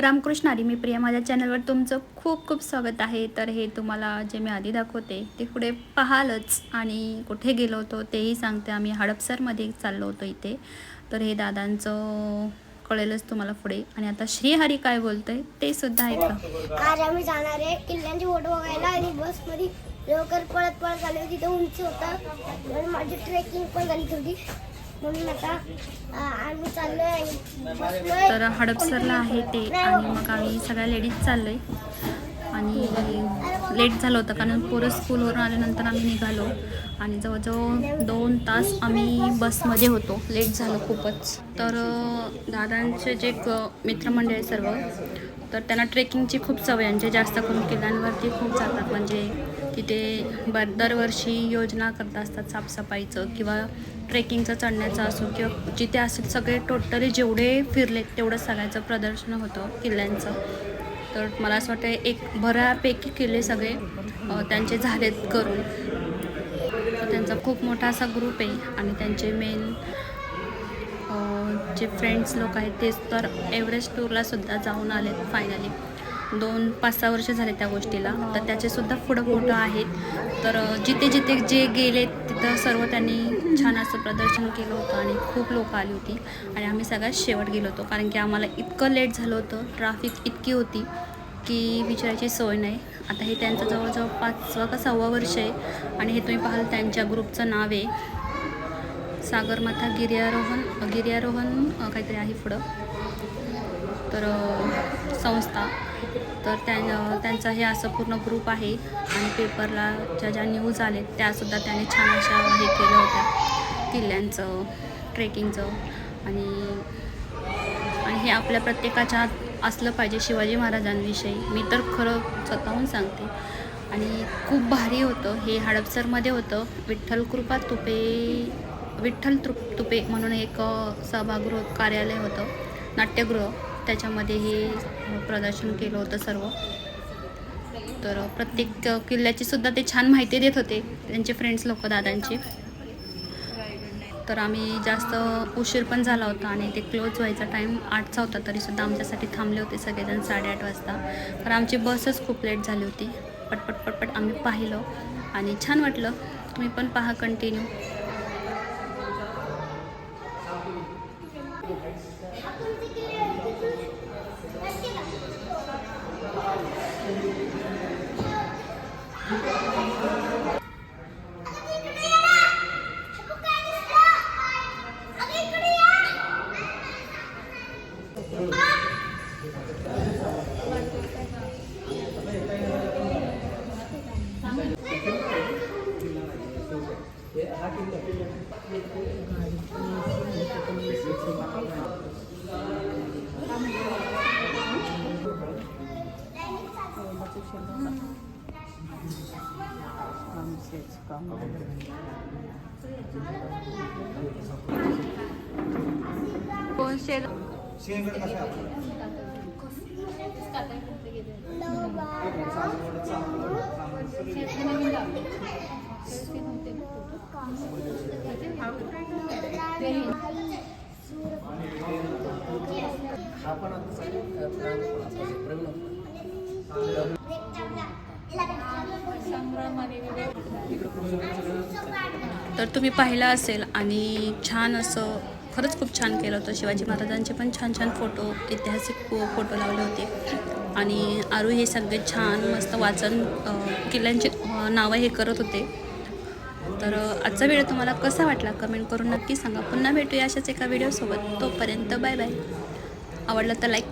रामकृष्ण हरी मी प्रिया माझ्या चॅनलवर तुमचं खूप खूप स्वागत आहे. तर हे तुम्हाला जे मी आधी दाखवते ते पुढे पाहालच आणि कुठे गेलो होतो तेही सांगते. आम्ही हडपसरमध्ये चाललो होतो इथे. तर हे दादांचं कळेलच तुम्हाला पुढे. आणि आता श्रीहरी काय बोलतोय ते सुद्धा ऐका. आज आम्ही जाणार आहे किल्ल्यांची फोटो बघायला आणि बसमध्ये लवकर पळत पळत आले. तिथे उंची होता. माझी ट्रेकिंग पण झाली होती. म्हणून आता आम्ही चाललोय. तर हडपसरला आहे ते आणि मग आम्ही सगळ्या लेडीज चाललोय. आणि लेट झालं होतं कारण पोरं स्कूलवरून आल्यानंतर आम्ही निघालो. आणि जवळजवळ दोन तास आम्ही बसमध्ये होतो. लेट झालं खूपच. तर दादांचे जे क मित्रमंडळ आहे सर्व तर त्यांना ट्रेकिंगची खूप सवय म्हणजे जास्त करून किल्ल्यांवरती खूप जातात. म्हणजे तिथे बर दरवर्षी योजना करत असतात साफसफाईचं किंवा ट्रेकिंगचं चढण्याचं असो किंवा जिथे असेल सगळे टोटली जेवढे फिरले तेवढं सगळ्याचं प्रदर्शन होतं किल्ल्यांचं. तर मला असं वाटतं एक बऱ्यापैकी किल्ले सगळे त्यांचे झालेत करून. त्यांचा खूप मोठा असा ग्रुप आहे आणि त्यांचे मेन जे फ्रेंड्स लोक आहेत तेच तर एव्हरेस्ट टूरलासुद्धा जाऊन आलेत फायनली दोन पाच सहा वर्ष झाले त्या गोष्टीला. तर त्याचेसुद्धा पुढं फोटो आहेत. तर जिथे जिथे जे गेलेत तिथं सर्व त्यांनी छान असं प्रदर्शन केलं होतं आणि खूप लोक आली होती. आणि आम्ही सगळ्यात शेवट गेलो होतो. कारण की आम्हाला इतकं लेट झालं होतं. ट्राफिक इतकी होती की विचारायची सोय नाही. आता हे त्यांचं जवळजवळ पाचवा का सहावं वर्ष आहे. आणि हे तुम्ही पाहाल त्यांच्या ग्रुपचं नाव आहे. सागरमाथा गिर्यारोहण गिर्यारोहण काहीतरी आहे पुढं. तर संस्था. तर त्या त्यांचा हे असं पूर्ण ग्रुप आहे आणि पेपरला ज्या ज्या न्यूज आले त्यासुद्धा त्याने छान अशा हे केलं होत्या. किल्ल्यांचं ट्रेकिंगचं आणि आणि हे आपल्या प्रत्येकाच्या असलं पाहिजे शिवाजी महाराजांविषयी. मी तर खरं स्वतःहून सांगते. आणि खूप भारी होतं. हे हडपसरमध्ये होतं. विठ्ठल कृपा तुपे विठ्ठल तृप तुपे म्हणून एक सभागृह कार्यालय होतं नाट्यगृह. त्याच्यामध्ये हे प्रदर्शन केलं होतं सर्व. तर प्रत्येक किल्ल्याची सुद्धा ते छान माहिती देत होते त्यांचे फ्रेंड्स लोक दादांचे. तर आम्ही जास्त उशीर पण झाला होता आणि ते क्लोज व्हायचा टाईम आठचा होता तरीसुद्धा आमच्यासाठी थांबले होते सगळेजण साडेआठ वाजता. तर आमची बसच खूप लेट झाली होती. पटपट पटपट आम्ही पाहिलं आणि छान वाटलं. तुम्ही पण पहा कंटिन्यू Thank you. చేర్చుకో कोण शेर संभ्रम आणि विवेक तर तुम्ही पाहिलं असेल आणि छान असं खरंच खूप छान केलं होतं. शिवाजी महाराजांचे पण छान छान फोटो ऐतिहासिक फो फोटो लावले होते. आणि आरू हे सगळे छान मस्त वाचन किल्ल्यांचे नावं हे करत होते. तर आजचा व्हिडिओ तुम्हाला कसा वाटला कमेंट करून नक्की सांगा. पुन्हा भेटूया अशाच एका व्हिडिओसोबत. तोपर्यंत बाय बाय. आवडलं तर लाईक